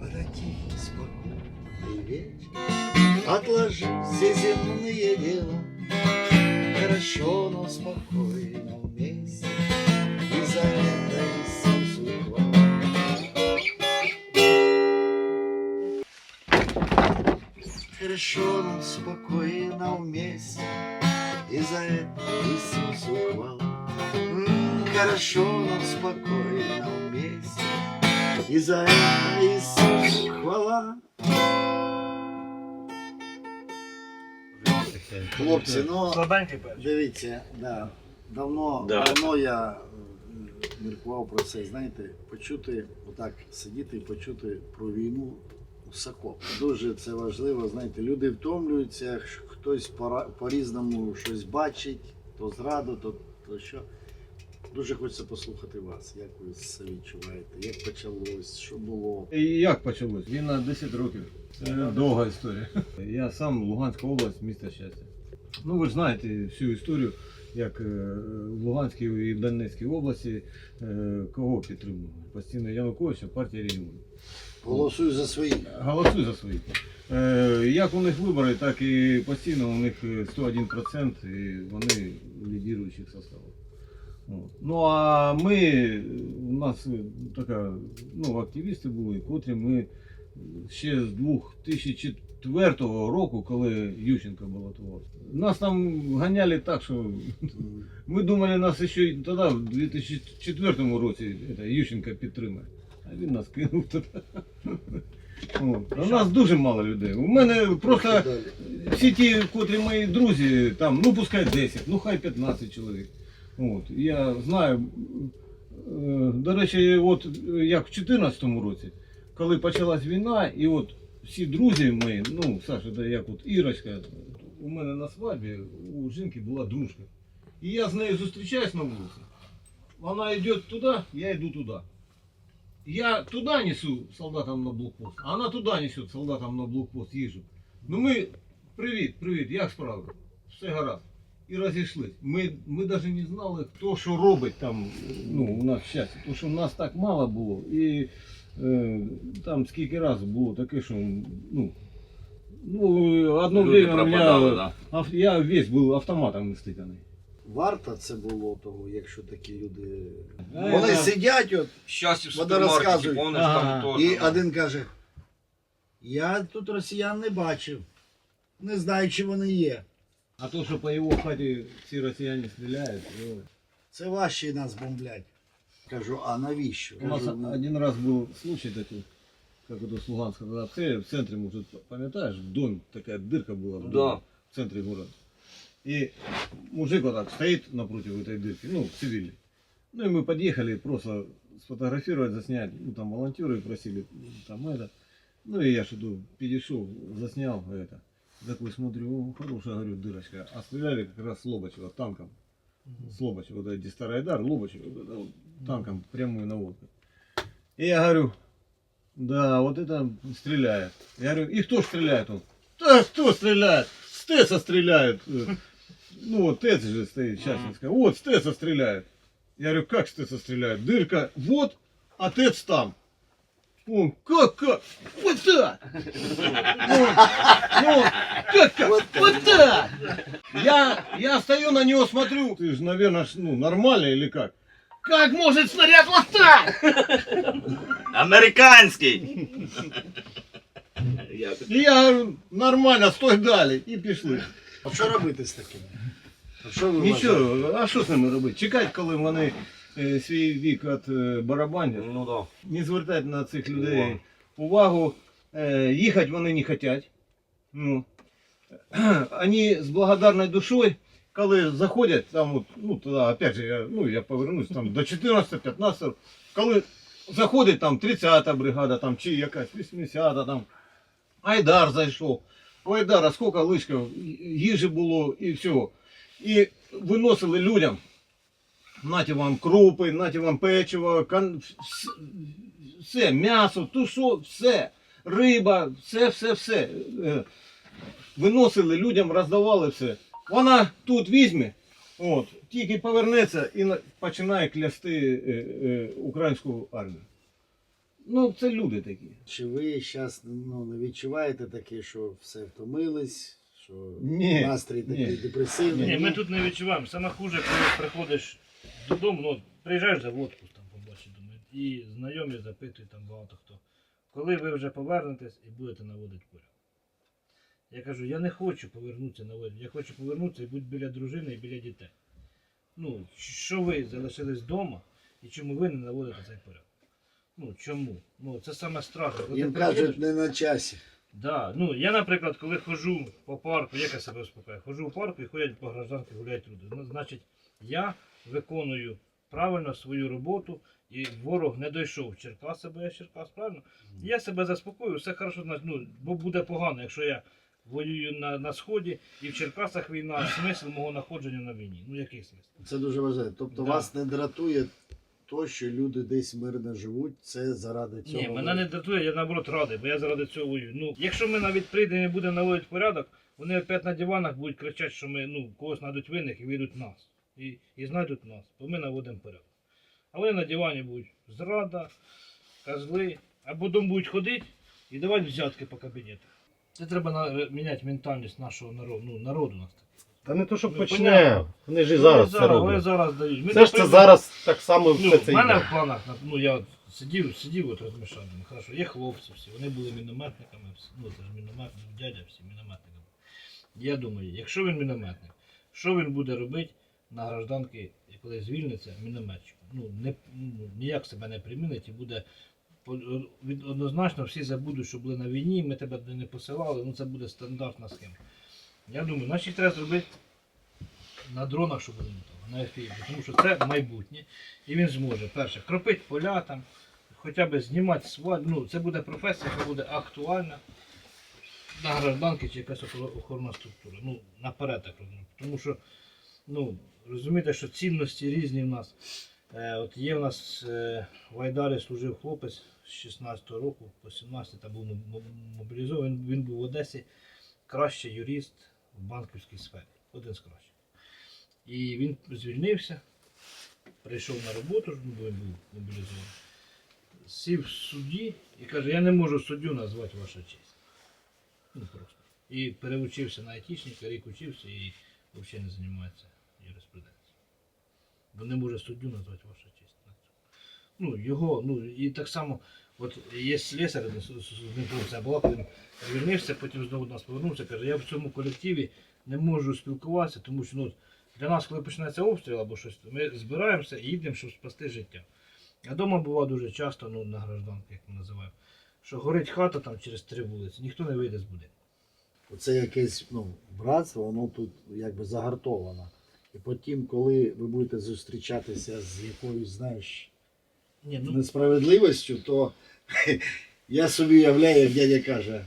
Подойти спокойный вечер, Отложи все земные дела, Хорошо, но спокойно вместе, И за это Иисусу хвала. Хорошо, но спокойно вместе, И за это Иисусу хвала. Хорошо, но спокойно вместе, І за это Иисусу хвала. Хлопці, ну дивіться, да, давно, Да. давно я міркував про це, знаєте, почути, отак сидіти і почути про війну у Сокоп. Дуже це важливо, знаєте, люди втомлюються, хтось пора- по-різному щось бачить, то зраду, то, то що. Дуже хочеться послухати вас, як ви це відчуваєте, як почалось, що було. І як почалось? Війна 10 років. Це довга історія. Я сам Луганська область, місто щастя. Ну ви ж знаєте всю історію, як е, в Луганській і Донецькій області е, кого підтримували? Постійно Януковича, партія регіонів. Голосую за свої. Голосуй за своїх. Е, Як у них вибори, так і постійно у них е, 101% і вони лідіруючих составах. Ну а ми, у нас е, така, ну, активісти були, котрі ми ще з 2004 року, коли Ющенко балотувався, нас там ганяли так, що ми думали, нас ще тоді, в 2004 році, це, Ющенко підтримає. А він нас кинув. От. У нас дуже мало людей. У мене просто всі ті, котрі мої друзі, там, ну пускай 10, ну хай 15 чоловік. От. Я знаю, е, до речі, от як в 2014 році, коли почалась війна, і от всі друзі мої, ну, Саша, да, як от Ірочка, у мене на свадьбі у жінки була дружка. І я з нею зустрічаюсь на вулиці. Вона йде туди, я йду туди. Я туда несу солдатам на блокпост, а она туда несет солдатам на блокпост їжу. Ну ми, привіт, привіт, як справи? Все гаразд. І розійшлись. Ми, ми навіть не знали, хто що робить там ну, у нас щастя. Тому що у нас так мало було. І е, там скільки разів було таке, що ну, ну одно Люди время пропадали, да. ав- я весь був автоматом стиканий. Варто це було того, якщо такі люди. Вони да. сидять от, Щастя в Вони супермаркеті, розказують. помниш, Ага. там теж. і один каже: Я тут росіян не бачив. Не знаю, чи вони є. А то, що по його хаті всі росіяни стріляють, ну, Це ваші нас бомблять. Кажу, а навіщо? У нас Кажу, ну, один раз был случай такой, как это с Луганска, когда ты в центре, может, памятаешь, в доме такая дырка была в, Да. доме, в центре города. И мужик вот так стоит напротив этой дырки, ну, цивильный. Ну и мы подъехали просто сфотографировать, заснять. Ну там волонтеры просили, там это. Ну и я что-то перешел, заснял это. Такой смотрю, хорошая, говорю, дырочка. А стреляли как раз с Лобачева танком. С Лобачева, вот эти старый дар, Лобачева, вот это вот танком прямую наводку. И я говорю, да, вот это стреляет. Я говорю, и кто стреляет? Он, да кто стреляет? С ТЭЦа стреляет. Ну вот ТЭЦ же стоит, сейчас я скажу. Вот с ТЭЦа стреляет. Я говорю, как с ТЭЦа стреляет? Дырка вот, а ТЭЦ там. Он, как, как? Вот так! Ну, ну, как, как? Вот так! Я, я стою на него, смотрю. Ты же, наверное, ну, нормально или как? Как может снаряд вот так? Американський! Як? І я говорю, нормально, стой далі. І пішли. А що робити з такими? А що ви вважаєте? Нічого, а що з ними робити? Чекати, коли вони е, свій вік від е, барабанять. Ну да. Не звертати на цих людей увагу. Е, їхати вони не хочуть. Ну, вони з благодарною душою, коли заходять, там, от, ну, тоді, опять же, я, ну, я повернусь там, до 14-15, коли заходить там 30-та бригада, там, чи якась 80-та, там, Айдар зайшов. У Айдара скільки лишків їжі було і всього. І виносили людям. Наті вам крупи, наті вам печиво, кан... все, м'ясо, тушо, все, риба, все, все, все. Е, Виносили людям, роздавали все. Вона тут візьме, от, тільки повернеться і починає клясти е, е, українську армію. Ну, це люди такі. Чи ви зараз ну, не відчуваєте таке, що все втомились, що Ні, настрій такий ні. депресивний? Ні, ми тут не відчуваємо. Саме хуже, коли приходиш додому, ну, приїжджаєш за водку, там побачиш, думаю, і знайомі запитують там багато хто. Коли ви вже повернетесь і будете наводити порядок. Я кажу, я не хочу повернутися на воду. Я хочу повернутися і бути біля дружини і біля дітей. Ну, що ви залишились вдома і чому ви не наводите цей порядок? Ну, чому? Ну, це саме страшне. Коли Їм кажуть, не на часі. Да, ну я, наприклад, коли ходжу по парку, як я себе успокаю? Ходжу у парку і ходять по гражданки, гуляють люди. Ну, значить, я виконую правильно свою роботу, і ворог не дійшов в Черкаси, бо я Черкас, правильно? Я себе заспокою, все хорошо, ну, бо буде погано, якщо я воюю на, на сході і в Черкасах війна, смисл мого знаходження на війні. Ну який смисл? Це дуже важливо. Тобто Да. вас не дратує то, що люди десь мирно живуть, це заради цього. Ні, мене не дратує, я наоборот радий, бо я заради цього воюю. Ну, якщо ми навіть прийдемо і будемо наводити порядок, вони опять на диванах будуть кричати, що ми ну, когось знайдуть винних і вийдуть нас. І, і знайдуть нас, бо ми наводимо порядок. А вони на дивані будуть зрада, козли, а потім будуть ходити і давати взятки по кабінетах. Це треба на, міняти ментальність нашого народу, ну, народу нас. Та не то, що Ну, почне, вони ж і Вони зараз це вони зараз дають. Ми Це ж це зараз так само Ну, все це в мене йде. в планах, ну я от сидів, сидів от розмішав, хорошо, є хлопці всі, вони були мінометниками, всі, ну це ж міномет, дядя всі мінометниками. Я думаю, якщо він мінометник, що він буде робити на гражданки, коли звільниться мінометчиком? Ну, не, ну, ніяк себе не примінить і буде однозначно всі забудуть, що були на війні, ми тебе не посилали, ну це буде стандартна схема. Я думаю, значить треба зробити на дронах, щоб вони літали, на ефірі, тому що це майбутнє. І він зможе, перше, кропити поля там, хоча б знімати свадьбу. Ну, це буде професія, яка буде актуальна на гражданки чи якась охоро- охоронна структура. Ну, наперед так розумію. Тому що, ну, розумієте, що цінності різні в нас. Е, от є в нас е, в Айдарі служив хлопець з 16 року по 17 там був мо- мо- мобілізований. Він, він був в Одесі кращий юрист в банківській сфері. Один з кращих. І він звільнився, прийшов на роботу, бо він був мобілізований. Сів в суді і каже, я не можу суддю назвати ваша честь. Ну просто. І переучився на айтішника, рік учився і взагалі не займається юриспруденцією. Бо не може суддю назвати ваша честь. Ну, його, ну і так само, от є слесар, це була, коли він звільнився, потім знову до нас повернувся, каже, я в цьому колективі не можу спілкуватися, тому що ну, для нас, коли починається обстріл або щось, ми збираємося і їдемо, щоб спасти життя. А вдома буває дуже часто, ну, на гражданки, як ми називаємо, що горить хата там через три вулиці, ніхто не вийде з будинку. Оце якесь ну, братство, воно тут якби загартовано. І потім, коли ви будете зустрічатися з якоюсь, знаєш, Ні, ну, несправедливістю, то я собі уявляю, як дядя каже,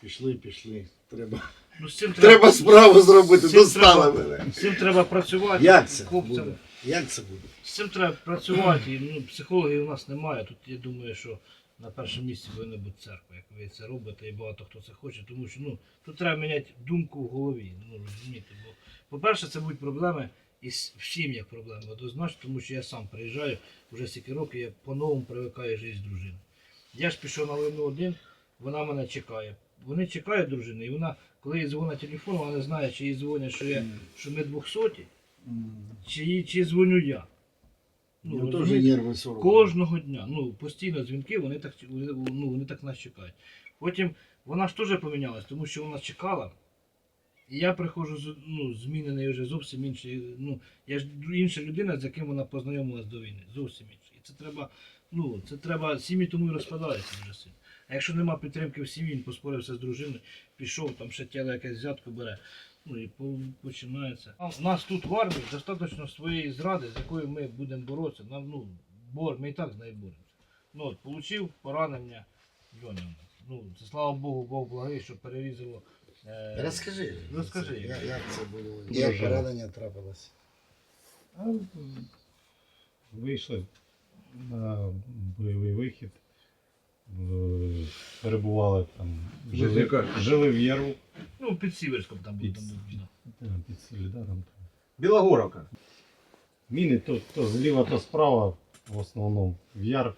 пішли, пішли, треба, ну з цим треба справу зробити, достали мене. З цим треба працювати. Як це хлопцям. буде? Як це буде? З цим треба працювати. Ну, психологів у нас немає. Тут я думаю, що на першому місці повинна бути церква, як ви це робите, і багато хто це хоче, тому що ну, тут треба міняти думку в голові. Ну, розумієте, бо, по-перше, це будуть проблеми і с- в сім'ях проблеми однозначно, тому що я сам приїжджаю вже стільки років, я по-новому привикаю жити з дружиною. Я ж пішов на війну один, вона мене чекає. Вони чекають дружини, і вона, коли їй дзвонить телефон, вона не знає, чи їй дзвонять, що, я, що ми двохсоті, чи, їй- чи дзвоню я. Ну, теж розумієте? нерви сорок. Кожного дня. Ну, постійно дзвінки, вони так, ну, вони так нас чекають. Потім вона ж теж помінялась, тому що вона чекала. І я приходжу з- ну, змінений вже зовсім інший. Ну, я ж інша людина, з яким вона познайомилась до війни. Зовсім інша. І це треба, ну, це треба, сім'ї тому і розпадаються дуже сильно. А якщо нема підтримки в сім'ї, він поспорився з дружиною, пішов, там ще тіло якесь взятку бере. Ну і починається. У нас тут в армії достатньо своєї зради, з якою ми будемо боротися. Нам, ну, бор, ми і так з нею боремося. Ну, от, получив поранення Льоня. Ну, це слава Богу, Бог благий, що перерізало. Е, Розкажи. Розкажи. Як, як це було? Як поранення трапилось? А, Вийшли на бойовий вихід. Е, Перебували там, жили, жили в Яру Ну, під Сіверськом там був. Під- Там, да. е, під Солідаром. Білогоровка. Міни то, то зліва, то справа, в основному в яр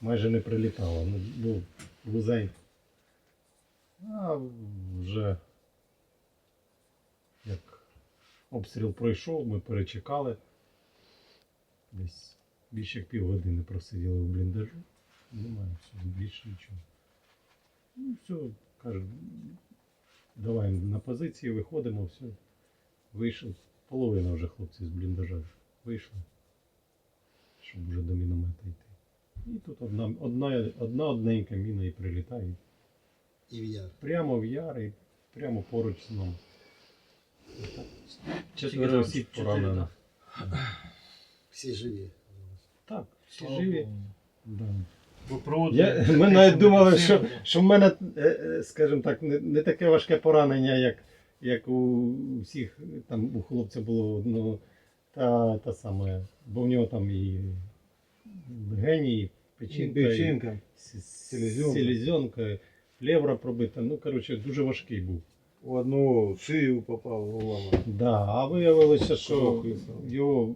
майже не прилітало. Ну, був вузенько. А вже як обстріл пройшов, ми перечекали. Десь більше як півгодини просиділи в бліндажу. Немає все, більше нічого. Ну, все, кажуть, давай на позиції виходимо, все. Вийшов. Половина вже хлопців з бліндажа вийшли, щоб вже до міномета йти. І тут одна, одна, одна одненька міна і прилітає. І в яр. Прямо в яр і прямо поруч з нами. Четверо осіб поранено. Всі живі. Так, всі Слава живі. Богу. Да. Бо Я, ми навіть думали, що, що в мене, е, е, скажімо так, не, не таке важке поранення, як, як у всіх, там у хлопця було одного, та, та саме, бо в нього там і легені, і печінка, і Печінка. с- селезенка. плевра пробита. Ну, коротше, дуже важкий був. В одну шию попав уламок. Да, а виявилося, що його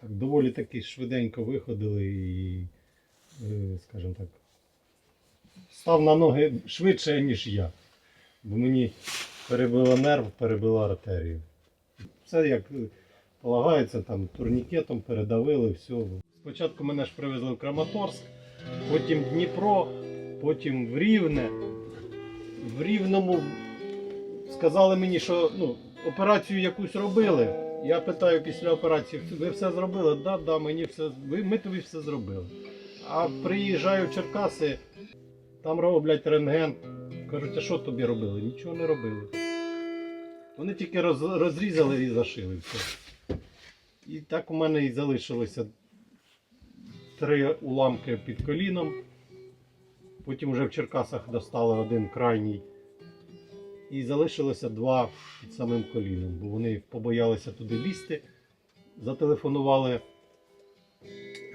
так, доволі таки швиденько виходили і, скажімо так, став на ноги швидше, ніж я. Бо мені перебило нерв, перебило артерію. Все як полагається, там турнікетом передавили, все. Спочатку мене ж привезли в Краматорськ, потім Дніпро, потім в Рівне. В Рівному сказали мені, що ну, операцію якусь робили. Я питаю після операції, ви все зробили? Да, да, мені все, ми тобі все зробили. А приїжджаю в Черкаси, там роблять рентген. Кажуть, а що тобі робили? Нічого не робили. Вони тільки роз, розрізали і зашили все. І так у мене і залишилося три уламки під коліном. Потім вже в Черкасах достали один крайній. І залишилося два під самим коліном, бо вони побоялися туди лізти. Зателефонували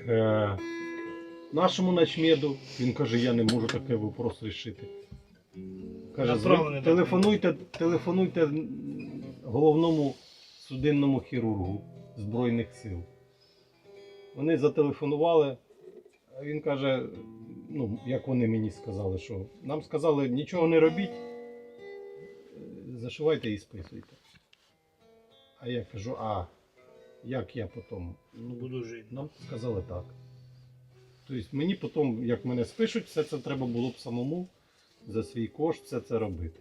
е, нашому начмеду. Він каже, я не можу таке вопрос рішити. Каже, Направлений «Зв- телефонуйте, телефонуйте головному судинному хірургу Збройних сил. Вони зателефонували, а він каже, ну, як вони мені сказали, що нам сказали, нічого не робіть, зашивайте і списуйте. А я кажу, а як я потім? Ну, буду жити. Нам сказали так. Тобто мені потім, як мене спишуть, все це треба було б самому за свій кошт все це робити.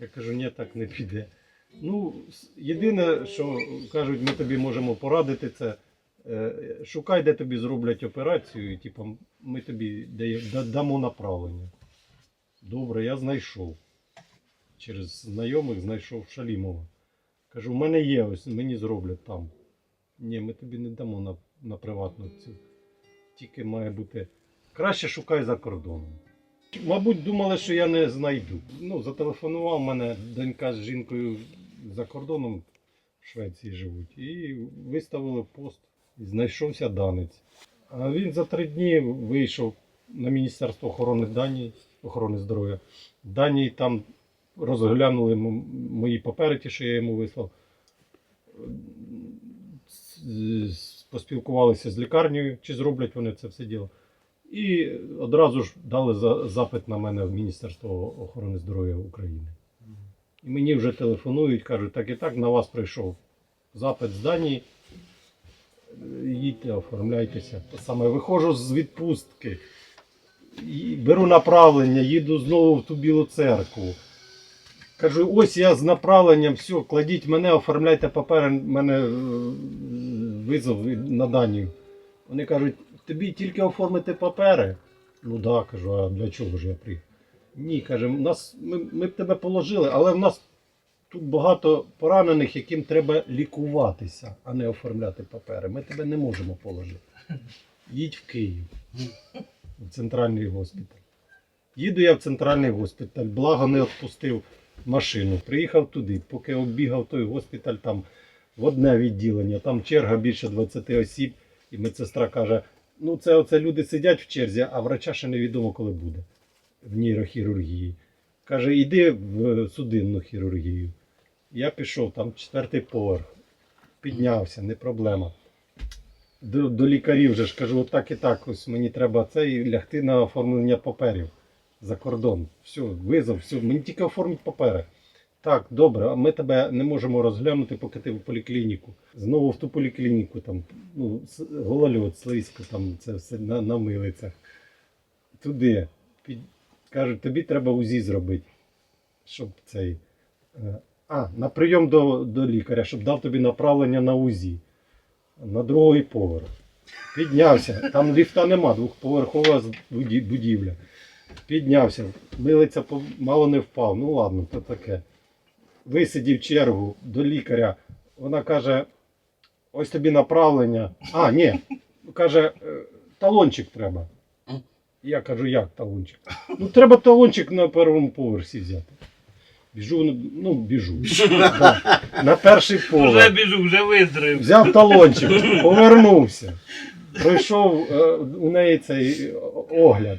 Я кажу, ні, так не піде. Ну, єдине, що кажуть, ми тобі можемо порадити, це е, шукай, де тобі зроблять операцію, і типу, ми тобі дамо направлення. Добре, я знайшов. Через знайомих знайшов Шалімова. Кажу, в мене є, ось мені зроблять там. Ні, ми тобі не дамо на, на приватну цю. Тільки має бути. Краще шукай за кордоном. Мабуть, думали, що я не знайду. Ну, зателефонував мене донька з жінкою за кордоном в Швеції живуть. І виставили пост. І знайшовся данець. А він за три дні вийшов на Міністерство охорони Данії, охорони здоров'я. Данії там розглянули мої папери, ті, що я йому вислав. Поспілкувалися з лікарнею, чи зроблять вони це все діло. І одразу ж дали за- запит на мене в Міністерство охорони здоров'я України. І мені вже телефонують, кажуть, так і так на вас прийшов запит з Данії. Е, Їдьте, оформляйтеся. Саме виходжу з відпустки, беру направлення, їду знову в ту білу церкву. Кажу, ось я з направленням, все, кладіть мене, оформляйте папери, мене е, визов на Данію. Вони кажуть, тобі тільки оформити папери. Ну да, кажу, а для чого ж я приїхав? Ні, каже, нас, ми, ми б тебе положили, але в нас тут багато поранених, яким треба лікуватися, а не оформляти папери. Ми тебе не можемо положити. Їдь в Київ, в центральний госпіталь. Їду я в центральний госпіталь, благо не відпустив машину. Приїхав туди, поки оббігав той госпіталь там в одне відділення, там черга більше 20 осіб, і медсестра каже: ну це оце люди сидять в черзі, а врача ще невідомо коли буде в нейрохірургії. Каже, йди в судинну хірургію. Я пішов, там четвертий поверх. Піднявся, не проблема. до, до лікарів вже ж кажу, так і так, ось мені треба це і лягти на оформлення паперів за кордон. Все, визов, все, мені тільки оформити папери. Так, добре, ми тебе не можемо розглянути, поки ти в поліклініку. Знову в ту поліклініку, там, ну, голольот, слизько, там це все на, на милицях. Туди. Під... Кажуть, тобі треба УЗІ зробити. Щоб цей. е, А, на прийом до, до лікаря, щоб дав тобі направлення на УЗІ. На другий поверх. Піднявся. Там ліфта нема, двохповерхова будівля. Піднявся, милиця мало не впав. Ну ладно, то таке. Висидів чергу до лікаря. Вона каже: ось тобі направлення. А, ні. Каже, «Е, талончик треба. Я кажу, як талончик? Ну, треба талончик на першому поверсі взяти. Біжу, ну, біжу. Да. На перший поверх. Вже біжу, вже виздоровів. Взяв талончик, повернувся. Пройшов е, у неї цей огляд,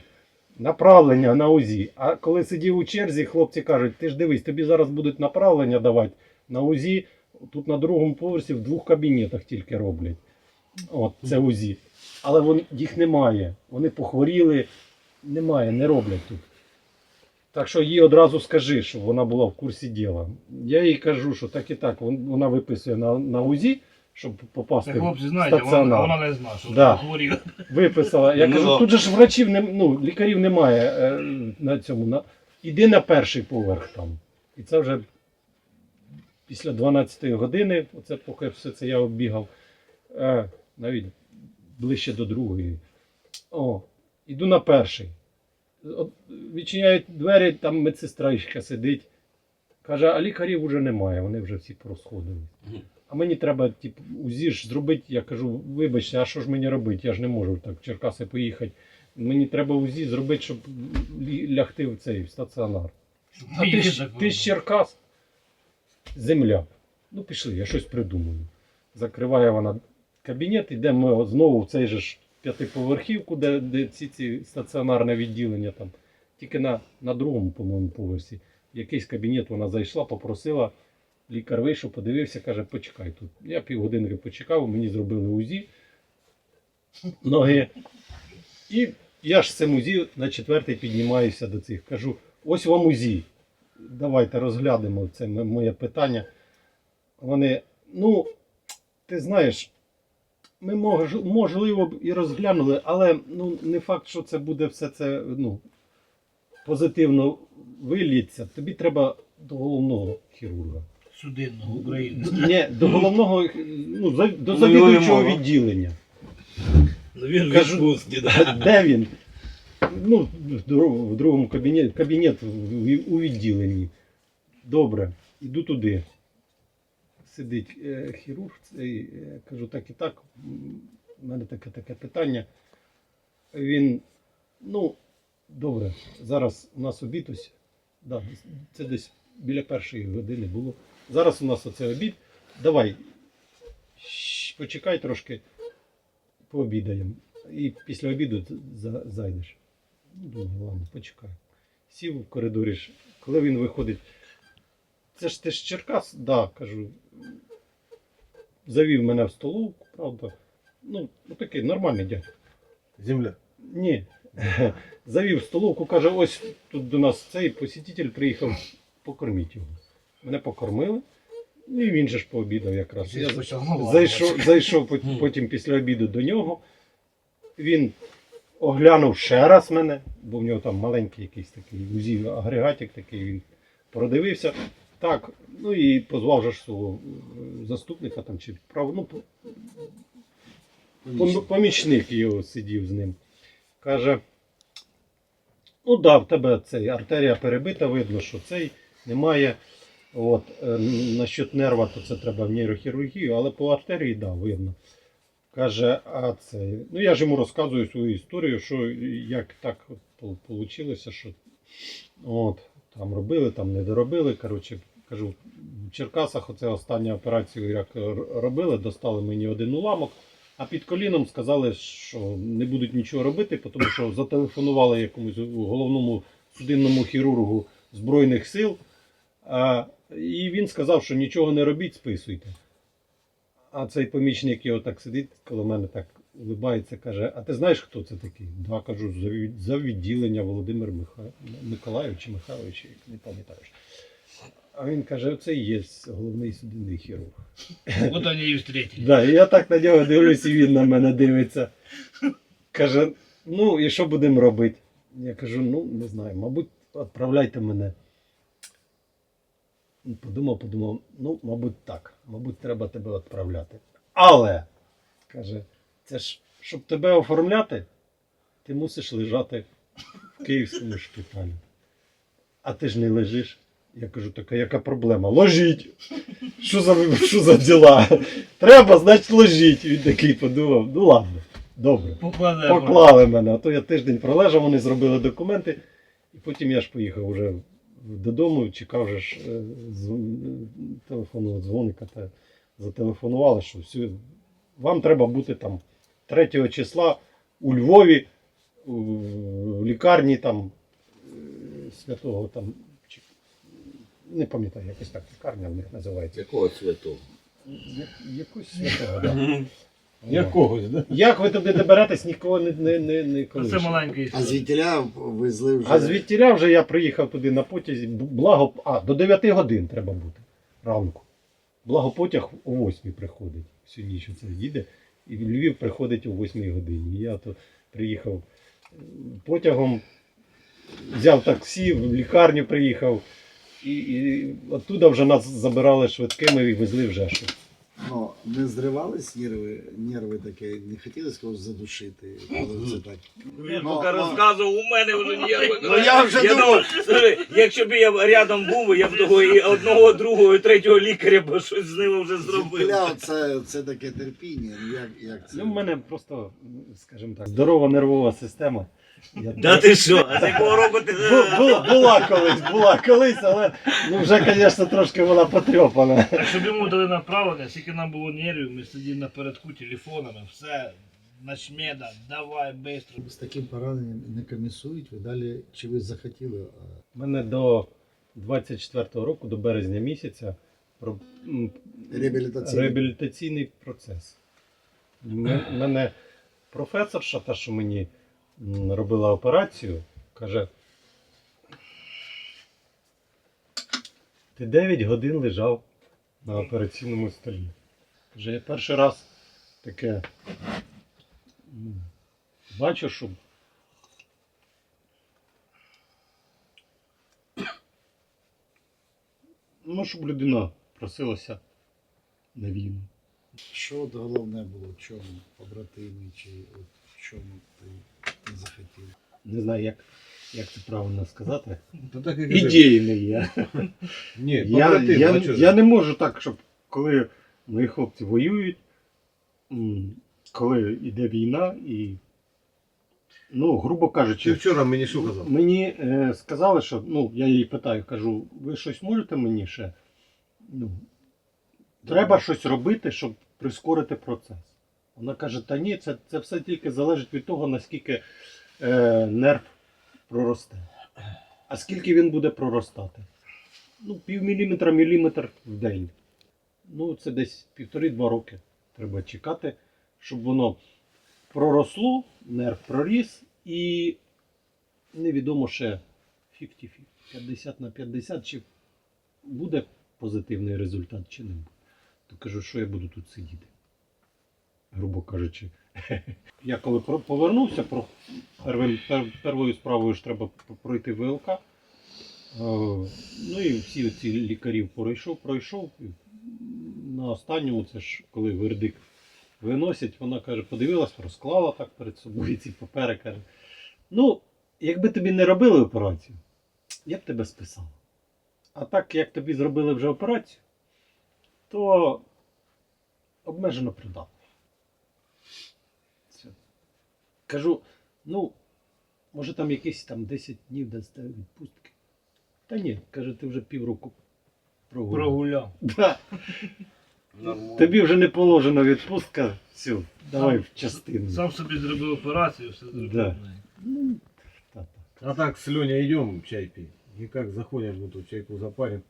направлення на УЗІ. А коли сидів у черзі, хлопці кажуть, ти ж дивись, тобі зараз будуть направлення давати на УЗІ. Тут на другому поверсі в двох кабінетах тільки роблять. От це УЗІ. Але вон, їх немає. Вони похворіли, немає, не роблять тут. Так що їй одразу скажи, щоб вона була в курсі діла. Я їй кажу, що так і так, вона виписує на, на УЗІ, щоб попасти. Це в хлопці знають, а вона, вона не знає, що Да. вона хворіла. Виписала. Я Ну, кажу, тут же ж врачів не, ну, лікарів немає е, на цьому. На... Іди на перший поверх там. І це вже після 12 години, оце поки все це я оббігав, е, навіть ближче до другої. О, іду на перший. От, відчиняють двері, там медсестричка сидить. Каже, а лікарів вже немає, вони вже всі порозходились. А мені треба, типу, УЗІ ж зробити. Я кажу, вибачте, а що ж мені робити? Я ж не можу так в Черкаси поїхати. Мені треба УЗІ зробити, щоб лі- лягти в цей в стаціонар. А ти ж, ти ж Черкас? Земля. Ну пішли, я щось придумаю. Закриває вона кабінет, йдемо знову в цей же ж п'ятиповерхівку, де, де ці, ці стаціонарне відділення там. Тільки на, на другому, по-моєму, поверсі. В якийсь кабінет вона зайшла, попросила. Лікар вийшов, подивився, каже, почекай тут. Я півгодинки почекав, мені зробили УЗІ. Ноги. І я ж з цим УЗІ на четвертий піднімаюся до цих. Кажу, ось вам УЗІ. Давайте розглянемо це моє питання. Вони, ну, ти знаєш, ми мож, можливо б і розглянули, але ну, не факт, що це буде все це ну, позитивно виліться. Тобі треба до головного хірурга. Судинного України. Ні, до головного, ну, за- до Ну, завідуючого його відділення. Ну, Він Кажу- відпустці, да. Де він? Ну, в друг- в другому кабінеті, кабінет в- у відділенні. Добре, іду туди. Сидить е, хірург, цей, е, кажу, так і так. м, У мене таке таке питання. Він, ну, добре, зараз у нас обід ось. Да, це десь біля першої години було. Зараз у нас оце обід. Давай, почекай трошки, пообідаємо. І після обіду зайдеш. Ну, думаю, ладно, почекай. Сів в коридорі. Коли він виходить. Це ж ти ж Черкас? Да, кажу. Завів мене в столовку, правда. Ну, ну такий нормальний дядько. Земля. Ні. Завів в столовку, каже, ось тут до нас цей посетитель приїхав, покорміть його. Мене покормили. Ну, І він же ж пообідав якраз. Я зайшов, зайшов потім після обіду до нього. Він оглянув ще раз мене, бо в нього там маленький якийсь такий узів агрегатик такий, він продивився. Так, ну і позвав же свого е, заступника там чи прав, ну, по- Помічник його сидів з ним. Каже: ну да, в тебе цей артерія перебита, видно, що цей немає. От, е, насчет нерва, то це треба в нейрохірургію, але по артерії, да, видно. Каже, а це. Ну я ж йому розказую свою історію, що як так вийшло, що от, там робили, там не доробили. Коротше, кажу, в Черкасах оце останню операцію, як робили, достали мені один уламок. А під коліном сказали, що не будуть нічого робити, тому що зателефонували якомусь головному судинному хірургу Збройних сил. І він сказав, що нічого не робіть, списуйте. А цей помічник його так сидить коло мене, так улибається, каже: А ти знаєш, хто це такий? Да, кажу, за, відділення Володимир Миха... Миколаїв чи Михайлович, як не пам'ятаєш. А він каже: оце і є головний судинний хірург. Вот они и встретились. Да, і я так на нього дивлюсь, і він на мене дивиться. Каже: ну і що будемо робити? Я кажу, ну не знаю, мабуть, відправляйте мене. Подумав, подумав, ну, мабуть, так. Мабуть, треба тебе відправляти. Але, каже, це ж, щоб тебе оформляти, ти мусиш лежати в київському шпиталі. А ти ж не лежиш. Я кажу, така яка проблема? Ложіть! Що за, що за діла? Треба, значить, ложіть. Він такий подумав, ну ладно, добре. Покладаємо. Поклали мене, а то я тиждень пролежав, вони зробили документи, і потім я ж поїхав вже додому, чекав вже ж е, телефонного дзвоника та зателефонували, що все, вам треба бути там 3 числа у Львові, у в лікарні там е, святого там. чи- Не пам'ятаю, якось так лікарня в них називається. Якого святого? Я- Якось святого, так. Якогось, да? Як ви туди доберетесь, нікого не, не, не, не Це маленький А звідтіля везли вже. А звідтіля вже я приїхав туди на потязі. б- Благо, а, до 9 годин треба бути ранку. Благо потяг о 8 приходить. Всю ніч це їде. І в Львів приходить о 8 годині. Я то приїхав потягом, взяв таксі, в лікарню приїхав. І, і оттуда вже нас забирали швидкими і везли в Жешу. Ну, не зривались нерви, нерви таке, не хотілося когось задушити, коли це так. Він Ну, поки ну. розказував, у мене вже нерви. Ну, я вже думав. слухай, якщо б я рядом був, я б того і одного, другого, і третього лікаря б щось з ним вже зробив. Звідтіля це, це таке терпіння. ну, Як, як це? Ну, в мене просто, скажімо так, здорова нервова система. Я Да ти що? А з якого року ти... Бу- бу- Була колись, була колись, але ну вже, звісно, трошки вона потрьопана. Так, щоб йому дали направлення, скільки нам було нервів, ми сиділи напередку телефонами, все, начмеда, давай, быстро. З таким пораненням не комісують, ви далі, чи ви захотіли? У мене до 24-го року, до березня місяця, про- м, Реабілітаційний. реабілітаційний процес. У мене професорша, та, що мені м, робила операцію, каже. Ти 9 годин лежав на операційному столі. Каже, я перший раз таке бачу, що ну, щоб людина просилася на війну. Що от головне було, в чому побратимі, чи от в чому ти не захотів? Не знаю, як, як це правильно сказати. Та так і кажи. Ідейний я. Ні, Я, побратим, я, чого ж? я не можу так, щоб коли мої хлопці воюють, м, коли йде війна і, ну, грубо Ти кажучи, вчора мені що казав? мені е, сказали, що ну, я її питаю, кажу, ви щось можете мені ще? Ну, треба щось робити, щоб прискорити процес. Вона каже, та ні, це, це все тільки залежить від того, наскільки е, нерв проросте. А скільки він буде проростати? Ну, пів міліметра, міліметр в день. Ну, це десь півтори-два роки. Треба чекати, щоб воно проросло, нерв проріс і невідомо ще 50-50, 50 на 50, чи буде позитивний результат, чи не буде. То кажу, що я буду тут сидіти. Грубо кажучи. Я коли повернувся, первою справою ж треба пройти ВЛК. Е, Ну і всі ці лікарів пройшов, пройшов. На останньому, це ж коли вердикт виносять, вона каже, подивилась, розклала так перед собою ці папери, каже. Ну, якби тобі не робили операцію, я б тебе списав. А так, як тобі зробили вже операцію, то обмежено придатний. Все. Кажу, ну, може там якісь там 10 днів дасте відпустки. Та ні, каже, ти вже півроку прогуляв. Прогуляв. Да. Тобі вже не положена відпустка. Все, давай в частину. Сам собі зробив операцію, все зробив. Да. Ну, та-та. А так с Леней идем чай пить. И как заходишь, вот тут чайку запарим.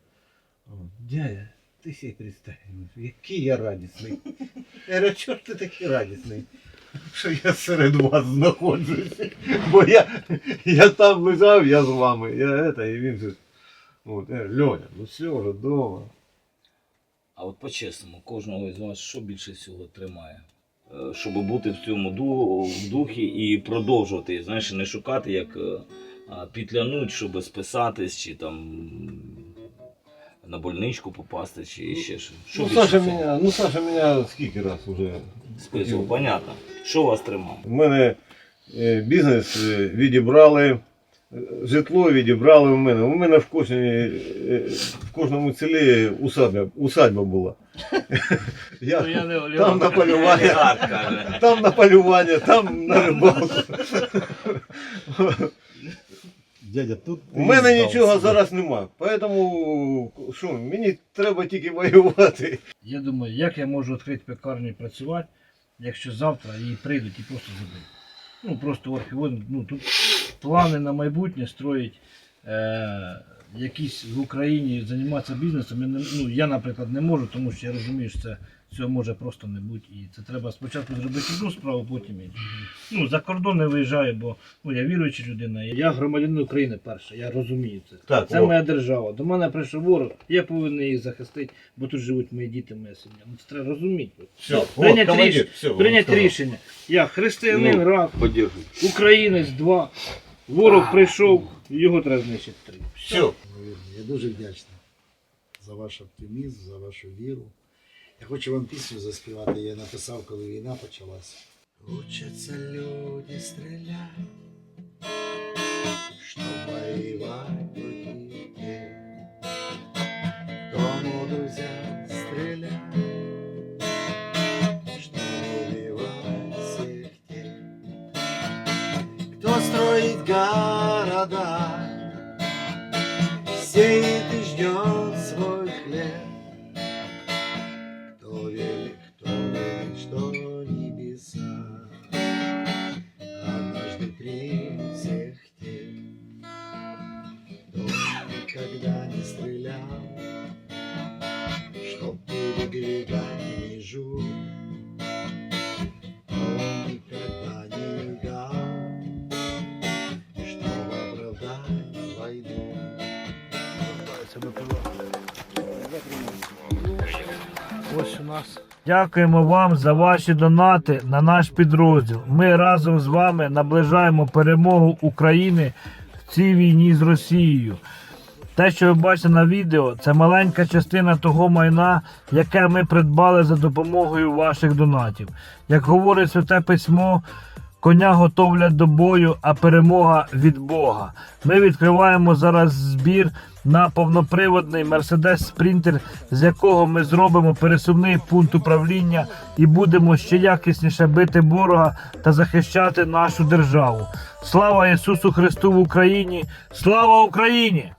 Он, Дядя, ты ти себе представ, який я радісний. Я говорю, чого ти такий радісний? Що я серед вас знаходжусь. Бо я, я там лежав, я з вами. Я это, і він же. От, я Льоня, ну все вже вдома. А от по-чесному, кожного з вас що більше всього тримає? Е, Щоб бути в цьому ду- в духі і продовжувати, знаєш, не шукати, як е, а, пітлянуть, щоб списатись, чи там на больничку попасти, чи ще що. Що Ну більше Саша, всього? мене, ну Саша мене скільки раз уже. Списував, понятно. Що вас тримає? У мене е, бізнес е, відібрали, е, житло відібрали у мене. У мене в, кожній, е, в кожному селі усадьба, усадьба була. Я, Ну, я не там на полювання, Олігарх, каже. там на полювання, там на рибалку. Дядя, тут У мене нічого зараз нема. Тому що, мені треба тільки воювати. Я думаю, як я можу відкрити пекарню і працювати, якщо завтра її прийдуть і просто заберуть. Ну просто орфіон, ну тут плани на майбутнє строїть е, якісь в Україні займатися бізнесом. Я, ну, я, наприклад, не можу, тому що я розумію, що це цього може просто не бути. І це треба спочатку зробити одну справу, потім іншу. Ну, за кордон не виїжджаю, бо ну, я віруюча людина. Я громадянин України перше, я розумію це. Так, Це о. моя держава. До мене прийшов ворог, я повинен її захистити, бо тут живуть мої діти, моя сім'я. Ну це треба розуміти. Все, Прийняти, командир, ріш... все, Прийняти рішення. Я християнин, Ну. раз, Подякую. українець, два. Ворог прийшов, його треба знищити три. Все. Я дуже вдячний за ваш оптимізм, за вашу віру. Я хочу вам пісню заспівати. Я написав, коли війна почалася. Учатся люди стрелять, что воевать другие. Кому друзья стрелять, что убивать всех тех, кто строит города, Нас. Дякуємо вам за ваші донати на наш підрозділ. Ми разом з вами наближаємо перемогу України в цій війні з Росією. Те, що ви бачите на відео, це маленька частина того майна, яке ми придбали за допомогою ваших донатів. Як говорить святе письмо, коня готовлять до бою, а перемога від Бога. Ми відкриваємо зараз збір на повноприводний Mercedes Sprinter, з якого ми зробимо пересувний пункт управління і будемо ще якісніше бити ворога та захищати нашу державу. Слава Ісусу Христу в Україні! Слава Україні!